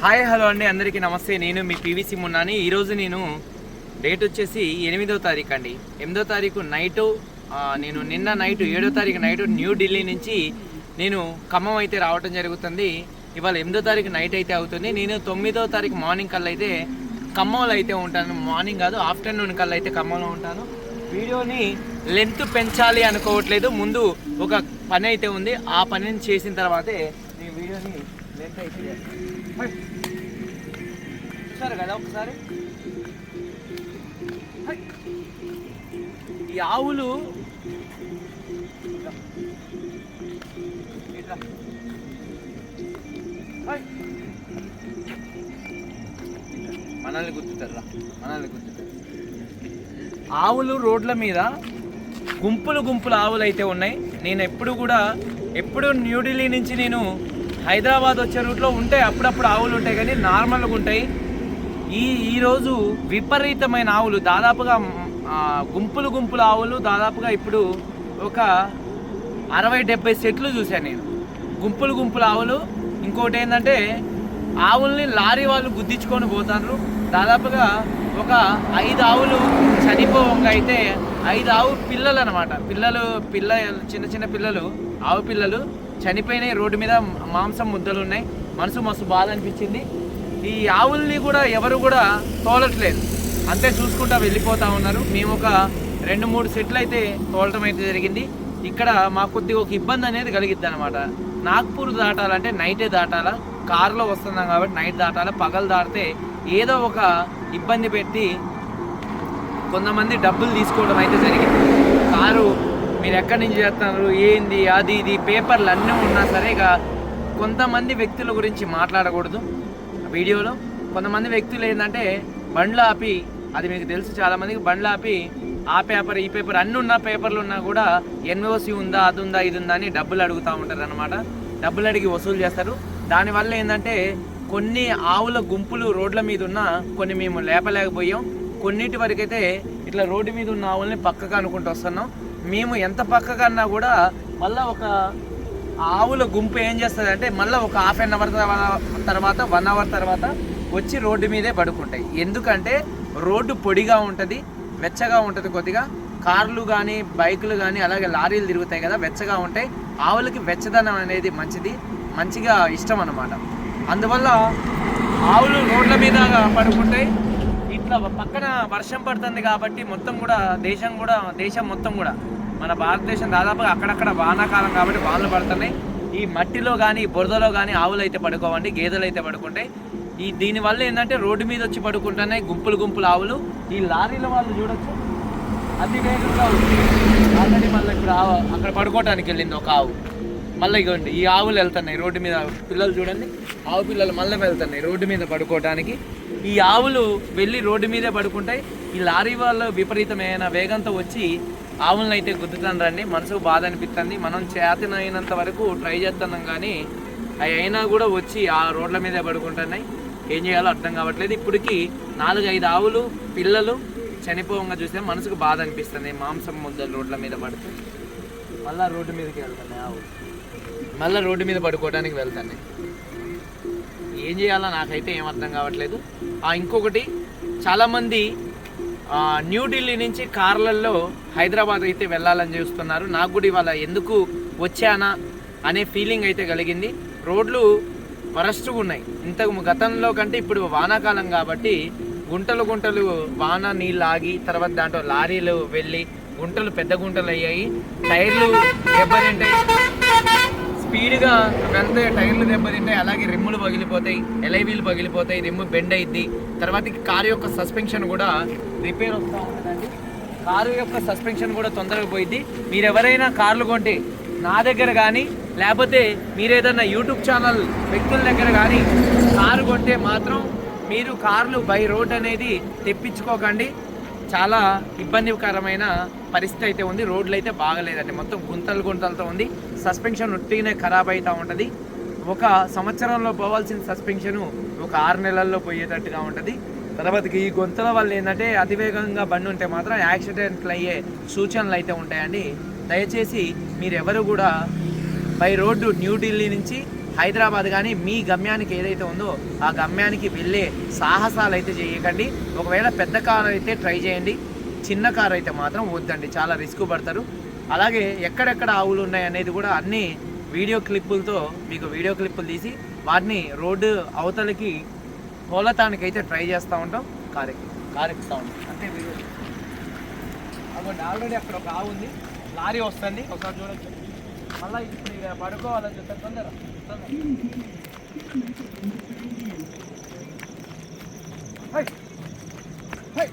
Hi hello అండి. అందరికీ నమస్తే. నేను మీ పీవీసీ మున్నాని ఈరోజు నేను డేట్ వచ్చేసి ఎనిమిదో తారీఖు అండి. ఎనిమిదో తారీఖు నైటు నేను నిన్న నైట్ ఏడో తారీఖు నైట్ న్యూఢిల్లీ నుంచి నేను ఖమ్మం అయితే రావటం జరుగుతుంది. ఇవాళ ఎనిమిదో తారీఖు నైట్ అయితే అవుతుంది. నేను తొమ్మిదో తారీఖు మార్నింగ్ కల్లా అయితే ఖమ్మంలో అయితే ఉంటాను. మార్నింగ్ కాదు ఆఫ్టర్నూన్ కల్లా అయితే ఖమ్మంలో ఉంటాను. వీడియోని లెంత్ పెంచాలి అనుకోవట్లేదు. ముందు ఒక పని అయితే ఉంది. ఆ పనిని చేసిన తర్వాతే నేను వీడియోని లెంత్ అయితే చూసారు కదా ఒకసారి. ఈ ఆవులు హై. మనల్ని గుర్తుతారా మనల్ని గుర్తుతారు. ఆవులు రోడ్ల మీద గుంపులు గుంపులు ఆవులు అయితే ఉన్నాయి. నేను ఎప్పుడు కూడా ఎప్పుడు న్యూఢిల్లీ నుంచి నేను హైదరాబాద్ వచ్చే రూట్లో ఉంటాయి అప్పుడప్పుడు ఆవులు ఉంటాయి కానీ నార్మల్గా ఉంటాయి. ఈ ఈరోజు విపరీతమైన ఆవులు దాదాపుగా గుంపులు గుంపులు గుంపుల ఆవులు దాదాపుగా ఇప్పుడు ఒక అరవై డెబ్బై సెట్లు చూశాను నేను. గుంపులు గుంపుల ఆవులు. ఇంకోటి ఏంటంటే ఆవుల్ని లారీ వాళ్ళు గుద్దించుకొని పోతారు. దాదాపుగా ఒక ఐదు ఆవులు చనిపోవంగా అయితే ఐదు ఆవు పిల్లలు అనమాట పిల్లలు పిల్ల చిన్న చిన్న పిల్లలు ఆవు పిల్లలు చనిపోయినాయి రోడ్డు మీద మాంసం ముద్దలు ఉన్నాయి. మనసు మస్తు బాధ అనిపించింది. ఈ ఆవుల్ని కూడా ఎవరు కూడా తోలట్లేదు. అంతే చూసుకుంటా వెళ్ళిపోతా ఉన్నారు. మేము ఒక రెండు మూడు సెట్లు అయితే తోలటం అయితే జరిగింది. ఇక్కడ మా కొద్దిగా ఒక ఇబ్బంది అనేది కలిగిద్ది అనమాట నాగ్పూర్ దాటాలంటే నైటే దాటాలా? కారులో వస్తున్నాం కాబట్టి నైట్ దాటాలా? పగలు దాటితే ఏదో ఒక ఇబ్బంది పెట్టి కొంతమంది డబ్బులు తీసుకోవడం అయితే జరిగింది. కారు మీరు ఎక్కడి నుంచి చేస్తున్నారు? ఏంది? అది ఇది? పేపర్లు అన్నీ ఉన్నా సరే ఇక కొంతమంది వ్యక్తుల గురించి మాట్లాడకూడదు వీడియోలో. కొంతమంది వ్యక్తులు ఏంటంటే బండ్లు ఆపి అది మీకు తెలుసు చాలామందికి బండ్లు ఆపి ఆ పేపర్ ఈ పేపర్ అన్ని ఉన్న పేపర్లు ఉన్నా కూడా ఎన్ఓసి ఉందా అది ఉందా ఇది ఉందా అని డబ్బులు అడుగుతూ ఉంటారు అనమాట డబ్బులు అడిగి వసూలు చేస్తారు. దానివల్ల ఏంటంటే కొన్ని ఆవుల గుంపులు రోడ్ల మీద ఉన్న కొన్ని మేము లేపలేకపోయాం. కొన్నిటి వరకైతే ఇట్లా రోడ్డు మీద ఉన్న ఆవుల్ని పక్కగా అనుకుంటూ వస్తున్నాం. మేము ఎంత పక్కకన్నా అన్నా కూడా మళ్ళీ ఒక ఆవుల గుంపు ఏం చేస్తుంది అంటే మళ్ళీ ఒక హాఫ్ అన్ అవర్ తర్వాత వన్ అవర్ తర్వాత వచ్చి రోడ్డు మీదే పడుకుంటాయి. ఎందుకంటే రోడ్డు పొడిగా ఉంటుంది వెచ్చగా ఉంటుంది కొద్దిగా. కార్లు కానీ బైకులు కానీ అలాగే లారీలు తిరుగుతాయి కదా వెచ్చగా ఉంటాయి. ఆవులకి వెచ్చదనం అనేది మంచిది మంచిగా ఇష్టం అన్నమాట. అందువల్ల ఆవులు రోడ్ల మీద పడుకుంటాయి. ఇట్లా పక్కన వర్షం పడుతుంది కాబట్టి మొత్తం కూడా దేశం కూడా దేశం మొత్తం కూడా. మన భారతదేశం దాదాపుగా అక్కడక్కడ వానాకాలం కాబట్టి వానలు పడుతున్నాయి. ఈ మట్టిలో కానీ బురదలో కానీ ఆవులు అయితే పడుకోవండి గేదెలు అయితే పడుకుంటాయి ఈ దీనివల్ల ఏంటంటే రోడ్డు మీద వచ్చి పడుకుంటున్నాయి గుంపులు గుంపులు ఆవులు. ఈ లారీల వాళ్ళు చూడొచ్చు. అతి వేగంగా ఆల్రెడీ మళ్ళీ ఇప్పుడు ఆవు అక్కడ పడుకోవడానికి వెళ్ళింది ఒక ఆవు. మళ్ళీ ఇగోండి ఈ ఆవులు వెళ్తున్నాయి రోడ్డు మీద. పిల్లలు చూడండి ఆవు పిల్లలు మళ్ళీ వెళ్తున్నాయి రోడ్డు మీద పడుకోవడానికి ఈ ఆవులు వెళ్ళి రోడ్డు మీదే పడుకుంటాయి. ఈ లారీ వాళ్ళు విపరీతమైన వేగంతో వచ్చి ఆవులను అయితే గుద్దుతాను రండి. మనసుకు బాధ అనిపిస్తుంది. మనం చేతనైనంత వరకు ట్రై చేస్తున్నాం కానీ అవి అయినా కూడా వచ్చి ఆ రోడ్ల మీదే పడుకుంటున్నాయి. ఏం చేయాలో అర్థం కావట్లేదు. ఇప్పటికి నాలుగు ఐదు ఆవులు పిల్లలు చనిపోవంగా చూస్తే మనసుకు బాధ అనిపిస్తుంది. మాంసం ముద్దలు రోడ్ల మీద పడితే. మళ్ళీ రోడ్డు మీదకి వెళ్తున్నాయి ఆవు మళ్ళీ రోడ్డు మీద పడుకోవడానికి వెళ్తున్నాయి. ఏం చేయాలో నాకైతే ఏం అర్థం కావట్లేదు. ఆ ఇంకొకటి చాలామంది న్యూఢిల్లీ నుంచి కార్లల్లో హైదరాబాద్ అయితే వెళ్ళాలని చూస్తున్నారు. నాకు కూడా ఇవాళ ఎందుకు వచ్చానా అనే ఫీలింగ్ అయితే కలిగింది. రోడ్లు వరస్ట్గా ఉన్నాయి. ఇంతకు గతంలో కంటే ఇప్పుడు వానాకాలం కాబట్టి గుంటలు గుంటలు వాన నీళ్ళు ఆగి తర్వాత దాంట్లో లారీలు వెళ్ళి గుంటలు పెద్ద గుంటలు అయ్యాయి. టైర్లు దెబ్బతింటాయి. స్పీడ్గా వెళ్తే టైర్లు దెబ్బతింటాయి. అలాగే రిమ్ములు పగిలిపోతాయి. ఎలైవీలు పగిలిపోతాయి. రిమ్ము బెండ్ అయింది తర్వాత కారు యొక్క సస్పెన్షన్ కూడా రిపేర్ వస్తూ ఉంటుందండి. కారు యొక్క సస్పెన్షన్ కూడా తొందరగా పోయింది. మీరు ఎవరైనా కార్లు కొంటే నా దగ్గర కానీ లేకపోతే మీరు ఏదైనా యూట్యూబ్ ఛానల్ వ్యక్తుల దగ్గర కానీ కారు కొంటే మాత్రం మీరు కార్లు బై రోడ్ అనేది తెప్పించుకోకండి. చాలా ఇబ్బందికరమైన పరిస్థితి అయితే ఉంది. రోడ్లు అయితే బాగలేదండి. మొత్తం గుంతలు గుంతలతో ఉంది. సస్పెన్షన్ ఉట్టిగానే ఖరాబ్ అవుతూ ఉంటుంది. ఒక సంవత్సరంలో పోవాల్సిన సస్పెన్షన్ ఒక ఆరు నెలల్లో పోయేటట్టుగా ఉంటుంది. తర్వాతకి ఈ గొంతుల వల్ల ఏంటంటే అతివేగంగా బండి ఉంటే మాత్రం యాక్సిడెంట్లు అయ్యే సూచనలు అయితే ఉంటాయండి. దయచేసి మీరెవరు కూడా బై రోడ్డు న్యూఢిల్లీ నుంచి హైదరాబాద్ కానీ మీ గమ్యానికి ఏదైతే ఉందో ఆ గమ్యానికి వెళ్ళే సాహసాలు అయితే చేయకండి. ఒకవేళ పెద్ద కార్ అయితే ట్రై చేయండి. చిన్న కార్ అయితే మాత్రం వద్దండి. చాలా రిస్క్ పడతారు. అలాగే ఎక్కడెక్కడ ఆవులు ఉన్నాయి అనేది కూడా అన్ని వీడియో క్లిప్పులతో మీకు వీడియో క్లిప్పులు తీసి వాటిని రోడ్డు అవతలకి తోలటానికి అయితే ట్రై చేస్తూ ఉంటాం. కారెక్కి. కారెక్కుతూ ఉంటాం. అంతే వీడియో అవ్వండి ఆల్రెడీ అక్కడ ఒక ఆవు ఉంది. లారీ వస్తుంది. ఒకసారి చూడొచ్చు మళ్ళీ ఇప్పుడు ఇక పడుకోవాలని చెప్తాను తొందర తొందర. హై! హై!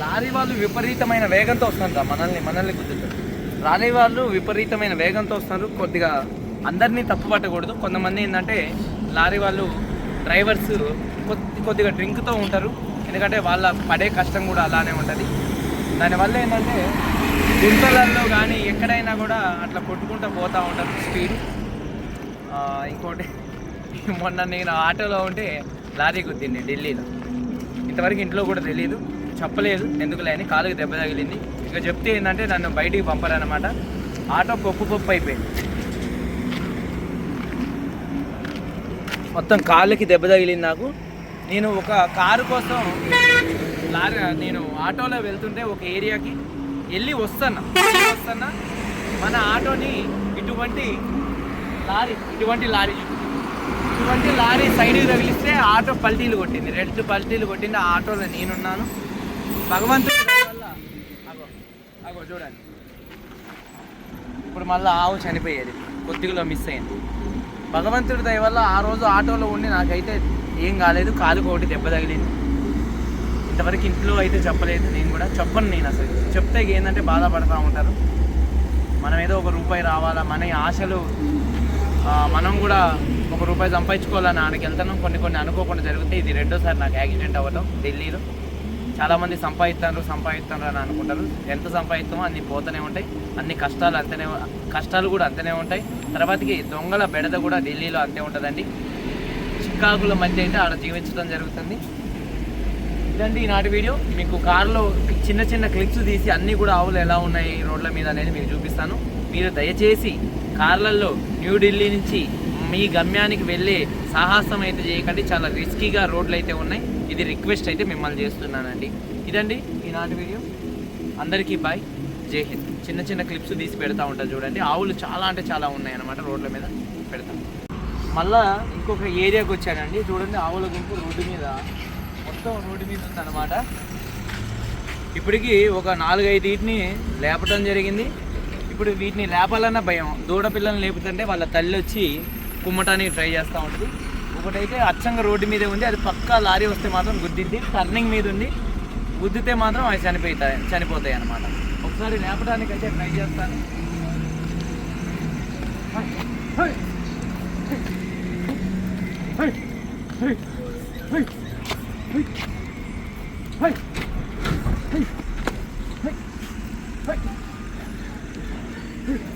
లారీ వాళ్ళు విపరీతమైన వేగంతో వస్తున్నారు మనల్ని మనల్ని గుద్దుతారు. రాలే వాళ్ళు విపరీతమైన వేగంతో వస్తారు. కొద్దిగా అందరినీ తప్పు పట్టకూడదు. కొంతమంది ఏంటంటే లారీ వాళ్ళు డ్రైవర్స్ కొద్ది కొద్దిగా డ్రింక్తో ఉంటారు. ఎందుకంటే వాళ్ళ పడే కష్టం కూడా అలానే ఉంటుంది. దానివల్ల ఏంటంటే గుంతలలో కానీ ఎక్కడైనా కూడా అట్లా కొట్టుకుంటూ పోతూ ఉంటారు స్పీడ్. ఇంకోటి మొన్న నేను ఆటోలో ఉంటే లారీ గుద్దింది ఢిల్లీలో. ఇంతవరకు ఇంట్లో కూడా తెలియదు చెప్పలేదు ఎందుకులే అని కాలుకి దెబ్బ తగిలింది. ఇక చెప్తే ఏంటంటే నన్ను బయటికి పంపారనమాట ఆటో పప్పు పప్పు అయిపోయింది. మొత్తం కాళ్ళకి దెబ్బ తగిలింది నాకు. నేను ఒక కారు కోసం లారీ నేను ఆటోలో వెళ్తుంటే ఒక ఏరియాకి వెళ్ళి వస్తున్నా. వస్తాను వస్తున్నా. మన ఆటోని ఇటువంటి లారీ ఇటువంటి లారీ ఇటువంటి లారీ సైడ్కి తగిలిస్తే ఆటో పల్టీలు కొట్టింది. రెడ్ పల్టీలు కొట్టింది. ఆ ఆటోలో నేనున్నాను. భగవంతుడి దయ వల్ల అగో అగో చూడండి. ఇప్పుడు మళ్ళీ ఆవు చనిపోయేది కొద్దిగా మిస్ అయింది. భగవంతుడి దయ వల్ల ఆ రోజు ఆటోలో ఉండి నాకైతే ఏం కాలేదు కాలుకు ఒకటి దెబ్బ తగిలింది. ఇంతవరకు ఇంట్లో అయితే చెప్పలేదు నేను కూడా చెప్పను నేను అసలు. చెప్తే ఏంటంటే బాధపడతా ఉంటారు. మనం ఏదో ఒక రూపాయి రావాలా మన ఆశలు మనం కూడా ఒక రూపాయి సంపాదించుకోవాలని ఆడికి వెళ్తాను. కొన్ని కొన్ని అనుకోకుండా జరిగితే ఇది రెండోసారి నాకు యాక్సిడెంట్ అవ్వడం ఢిల్లీలో. చాలామంది సంపాదిస్తారు సంపాదిస్తారు అని అనుకుంటారు. ఎంత సంపాదిస్తామో అన్ని పోతూనే ఉంటాయి. అన్ని కష్టాలు అంతనే కష్టాలు కూడా అంతనే ఉంటాయి. తర్వాతకి దొంగల బెడద కూడా ఢిల్లీలో అంతే ఉంటుందండి. చికాకుల మధ్య అయితే ఆడ జీవించడం జరుగుతుంది. ఇదండి ఈనాటి వీడియో. మీకు కారులో చిన్న చిన్న క్లిప్స్ తీసి అన్నీ కూడా ఆవులు ఎలా ఉన్నాయి రోడ్ల మీద అనేది మీకు చూపిస్తాను. మీరు దయచేసి కార్లలో న్యూఢిల్లీ నుంచి మీ గమ్యానికి వెళ్ళే సాహసం అయితే చేయకండి. చాలా రిస్కీగా రోడ్లు అయితే ఉన్నాయి. ఇది రిక్వెస్ట్ అయితే మిమ్మల్ని చేస్తున్నానండి. ఇదండి ఈనాటి వీడియో. అందరికీ బాయ్. జై హింద్. చిన్న చిన్న క్లిప్స్ తీసి పెడతా ఉంటాను చూడండి. ఆవులు చాలా అంటే చాలా ఉన్నాయి అనమాట రోడ్ల మీద పెడతాం. మళ్ళా ఇంకొక ఏరియాకి వచ్చానండి. చూడండి ఆవుల గుంపు రోడ్డు మీద. మొత్తం రోడ్డు మీద ఉందన్నమాట. ఇప్పటికి ఒక నాలుగైదు వీటిని లేపటం జరిగింది. ఇప్పుడు వీటిని లేపాలన్న భయం. దూడ పిల్లల్ని లేపుతుంటే వాళ్ళ తల్లి వచ్చి కుమ్మటానికి ట్రై చేస్తూ ఉంటుంది. ఒకటైతే అచ్చంగా రోడ్డు మీదే ఉంది. అది పక్కా లారీ వస్తే మాత్రం గుద్దిద్ది. టర్నింగ్ మీద ఉంది. గుద్దితే మాత్రం అవి చనిపోతాయి చనిపోతాయి అన్నమాట. ఒకసారి లేపడానికి అయితే ట్రై చేస్తాను. Hey!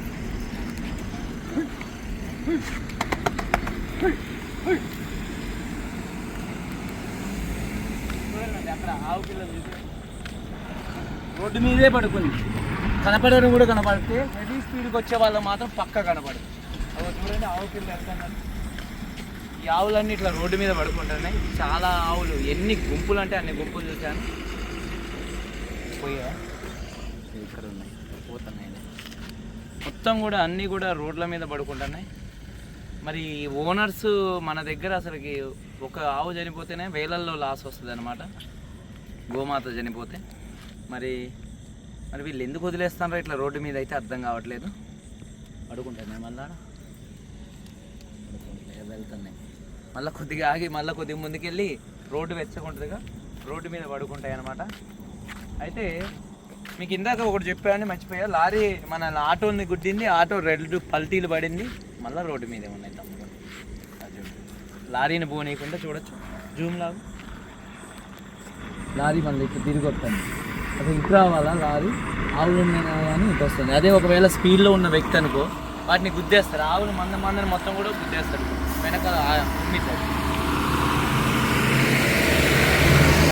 రోడ్డు మీదే పడుకుంది. కనపడడం కూడా కనపడితే హెవీ స్పీడ్కి వచ్చే వాళ్ళు మాత్రం పక్క కనపడదు అవి చూడండి ఆవు పిల్లలు ఈ ఆవులన్నీ ఇట్లా రోడ్డు మీద పడుకుంటున్నాయి. చాలా ఆవులు. ఎన్ని గుంపులు అంటే అన్ని గుంపులు చూశాను. పోయా? ఇక్కడ ఉన్నాయి. పోతున్నాయి. మొత్తం కూడా అన్నీ కూడా రోడ్ల మీద పడుకుంటున్నాయి. మరి ఓనర్స్ మన దగ్గర అసలుకి ఒక ఆవు చనిపోతేనే వేలల్లో లాస్ వస్తుంది అనమాట గోమాత చనిపోతే మరి మరి వీళ్ళు ఎందుకు వదిలేస్తారో ఇట్లా రోడ్డు మీద అయితే అర్థం కావట్లేదు. పడుకుంటున్నాయి మళ్ళా వెళ్తున్నాయి మళ్ళీ కొద్దిగా ఆగి మళ్ళీ కొద్దిగా ముందుకెళ్ళి రోడ్డు వెచ్చకుంటుందిగా రోడ్డు మీద పడుకుంటాయి అనమాట అయితే మీకు ఇందాక ఒకటి చెప్పాను మర్చిపోయా. లారీ మన ఆటోని గుద్దింది ఆటో రెడ్ పల్టీలు పడింది. మళ్ళీ రోడ్డు మీదే ఉన్నాయి తమ్ముడు? లారీని పోనీయకుండా చూడొచ్చు. జూమ్ లాగా. లారీ మళ్ళీ ఇట్లా తిరిగి వస్తుంది. అసలు ఇటు రావాలా లారీ? ఆవులు ఉన్నాయా కానీ ఇటు వస్తుంది. అదే ఒకవేళ స్పీడ్లో ఉన్న వ్యక్తి అనుకో వాటిని గుద్దేస్తారు. ఆవులు మంద మందని మొత్తం కూడా గుద్దేస్తారు. వెనకాల ఉమ్మితారు